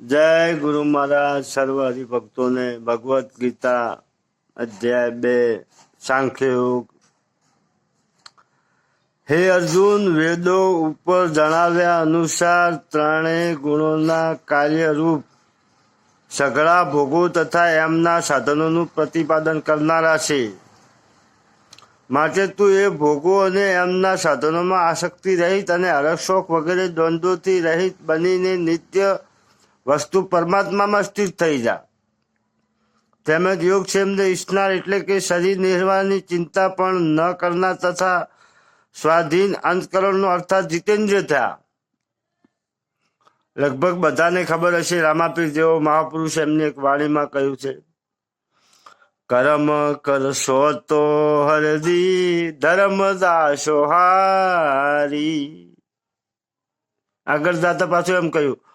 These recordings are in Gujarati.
જય ગુરુ મહારાજ, સર્વ હરિભક્તોને ભગવદ્ ગીતા, અધ્યાય બે સાંખ્યયોગ હે અર્જુન, વેદો ઉપર જણાવ્યા અનુસાર ત્રણેય ગુણોના કાર્યરૂપ સઘળા ભોગો તથા એમના સાધનોનું પ્રતિપાદન કરનારા છે. માટે તું એ ભોગો અને એમના સાધનોમાં આસક્તિ રહિત અને હરશોક વગેરે દ્વંદ્વોથી રહિત બનીને નિત્ય વસ્તુ પરમાત્મામાં સ્થિત થઈ જા. તેમજ યોગક્ષેમને ઈચ્છનાર એટલે કે શરીર નિર્વાહની ચિંતા પણ ન કરનાર તથા સ્વાધીન અંતકરણનો અર્થાત જીતેન્દ્રિય થયા. લગભગ બધાને ખબર હશે, રામાપીર જેવો મહાપુરુષ એમની એક વાણીમાં કહ્યું છે, કરમ કરશો તો હરદી, ધર્મ દાસો હારી. આગળ જાતા પાછું એમ કહ્યું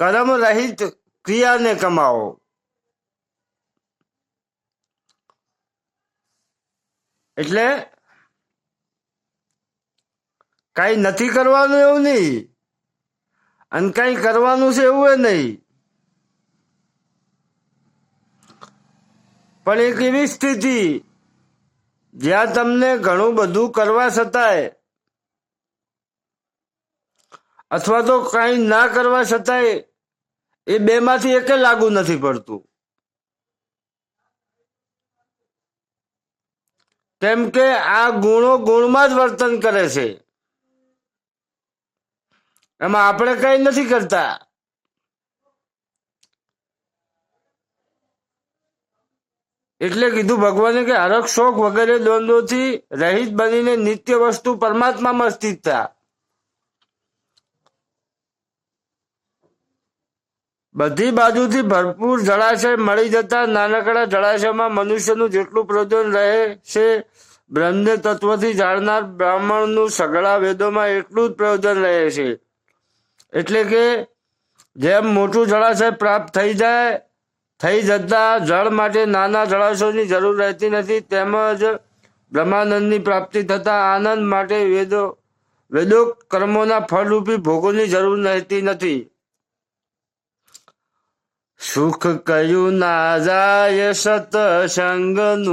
કર્મ રહિત ક્રિયાને કમાવો. એટલે કઈ નથી કરવાનું એવું નહીં. અને કઈ કરવાનું છે એવું નહીં. પણ એક એવી સ્થિતિ, જ્યાં તમને ઘણું બધું કરવા છતાંય અથવા તો કઈ ના કરવા છતાંય એ બે માંથી એક લાગુ નથી પડતું. કેમ કે આ ગુણો ગુણમાં જ વર્તન કરે છે. એમાં આપણે કઈ નથી કરતા. એટલે કીધું ભગવાને કે હરક શોખ વગેરે દ્વંદ્વોથી રહિત બનીને નિત્ય વસ્તુ પરમાત્મામાં સ્થિત થયા બધી બાજુથી ભરપૂર જળાશય મળી જતા નાનકડા જળાશયમાં મનુષ્યનું જેટલું પ્રયોજન રહે છે બ્રહ્મને તત્વથી જાણનાર બ્રાહ્મણનું સગળા વેદોમાં એટલું જ પ્રયોજન રહે છે એટલે કે, જેમ મોટું જળાશય પ્રાપ્ત થઈ જાય, થઈ જતા જળ માટે નાના જળાશયોની જરૂર રહેતી નથી, તેમજ બ્રહ્માનંદની પ્રાપ્તિ થતા આનંદ માટે વેદો વેદો કર્મોના ફળરૂપી ભોગોની જરૂર રહેતી નથી. સુખ કયું ના જાય સતસંગનું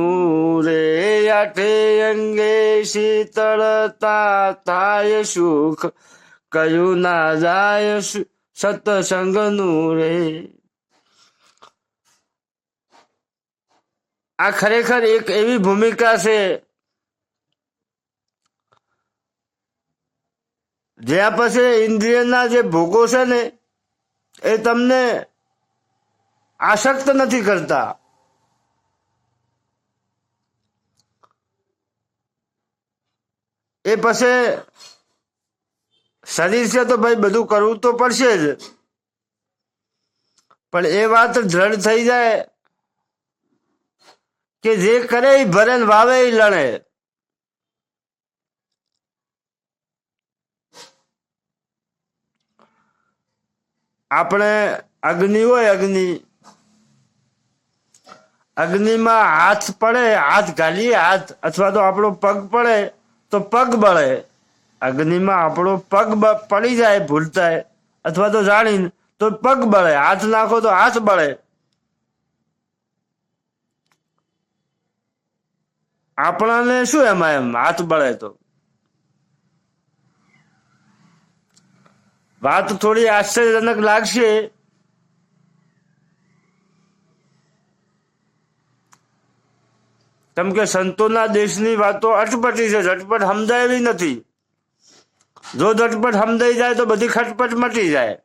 રે આઠે અંગે શીતળતા થાય સુખ કયું ના જાય સતસંગનું રે આ ખરેખર એક એવી ભૂમિકા છે, જ્યાં પછી ઇન્દ્રિયના જે ભોગો છે ને, એ તમને આસક્ત નથી કરતા. એ પછી શરીર છે તો ભાઈ બધું કરવું તો પડશે જ. પણ એ વાત દ્રઢ થઈ જાય કે જે કરે એ ભરે વાવે એ લણે. આપણે અગ્નિ હોય અગ્નિ અગ્નિમાં હાથ પડે, હાથ ગાલીએ, હાથ અથવા તો આપણો પગ પડે, તો પગ બળે. અગ્નિમાં આપણો પગ પડી જાય ભૂલતા અથવા તો જાણીને તો પગ બળે, હાથ નાખો તો હાથ બળે. આપણાને શું એમાં એમ? હાથ બળે તો. વાત થોડી આશ્ચર્યજનક લાગશે. કેમ કે સંતોના દેશની વાતો અટપટી છે, ઝટપટ સમજાય નથી. જો ઝટપટ સમજાઈ જાય તો બધી ખટપટ મટી જાય.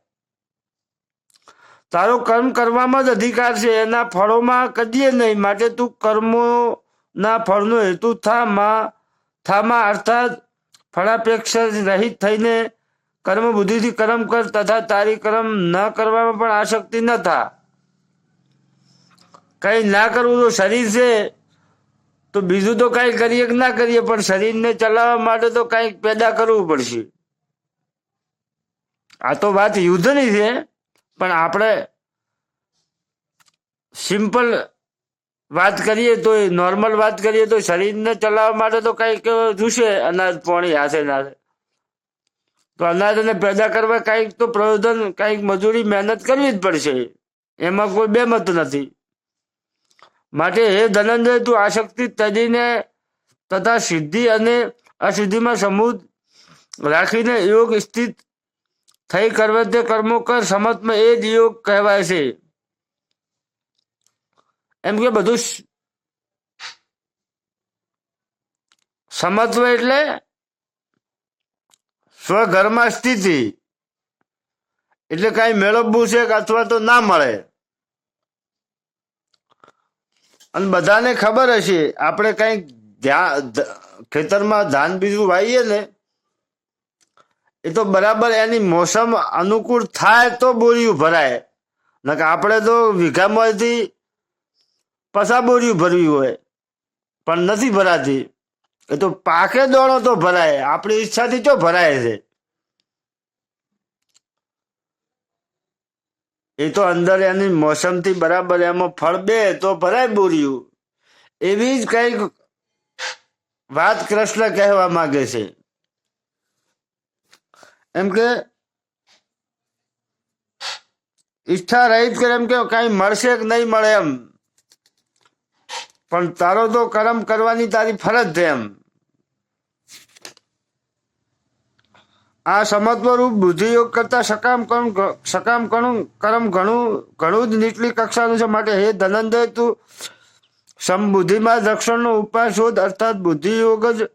તારો કર્મ કરવામાં જ અધિકાર છે, એના ફળોમાં કદીએ નહીં. માટે તું કર્મો ના ફળનો હેતુ થા માં થામાં અર્થાત ફળાપેક્ષ રહિત થઈને કર્મ બુદ્ધિથી કર્મ કર તથા તારી કર્મ ન કરવામાં પણ આશક્તિ ન થા. કઈ ના કરવું તો શરીર છે તો બીજું તો કઈ કરીએ કે ના કરીએ, પણ શરીરને ચલાવવા માટે તો કંઈક પેદા કરવું પડશે. આ તો વાત યુદ્ધની છે, પણ આપણે સિમ્પલ વાત કરીએ તો, નોર્મલ વાત કરીએ તો શરીરને ચલાવવા માટે તો કંઈક જોશે અનાજ, પાણી, હાથે તો તો અનાજને પેદા કરવા કંઈક તો પ્રયોજન, કંઈક મજૂરી, મહેનત કરવી જ પડશે. એમાં કોઈ બેમત નથી. માટે હે ધનંજય, તું આશક્તિ તજીને તથા સિદ્ધિ અને અસિદ્ધિમાં સમૂહ રાખીને યોગ સ્થિત થઈ કરવે તે કર્મો કર, સમતમાં એ જ યોગ કહેવાય છે. એમ કે બધું સમત્વ એટલે સ્વઘરમાં સ્થિતિ. એટલે કઈ મેળવવું છે અથવા તો ના મળે. અને બધાને ખબર હશે. આપણે કઈ ખેતરમાં ધાન બીજું વાવીએ ને, એ તો બરાબર એની મોસમ અનુકૂળ થાય તો બોરિયું ભરાય. નકર આપણે તો વીઘામાંથી પસા બોરિયું ભરવી હોય, પણ નથી ભરાતી. એ તો પાકે દોણો તો ભરાય. આપણી ઈચ્છાથી તો ભરાય છે. એ તો અંદર એની મોસમથી બરાબર એમાં ફળ બે તો ભરાય બોર્યું. એવી જ કંઈક વાત કૃષ્ણ કહેવા માંગે છે. એમ કે ઈચ્છા રહિત કરે એમ કે કઈ મળશે કે નહીં મળે એમ. પણ તારો તો કર્મ કરવાની તારી ફરજ છે એમ. આ સમત્વ રૂપ બુદ્ધિયોગ કરતા સકામ કર્મ સકામ કર્મ ઘણું ઘણું જ નીચલી કક્ષાનું છે. માટે હે ધનંજય, તું સમબુદ્ધિમાં દક્ષિણનો ઉપાય શોધ. અર્થાત બુદ્ધિયોગ જ,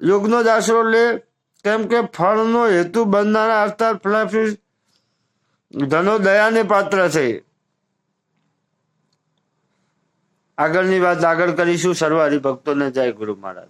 યોગનો જ આશરો લે. કેમ કે ફળનો હેતુ બનનારા અર્થાત ફલાફી ધનો દયાને પાત્ર છે. આગળની વાત આગળ કરીશું. સર્વ હરિભક્તોને જય ગુરુ મહારાજ.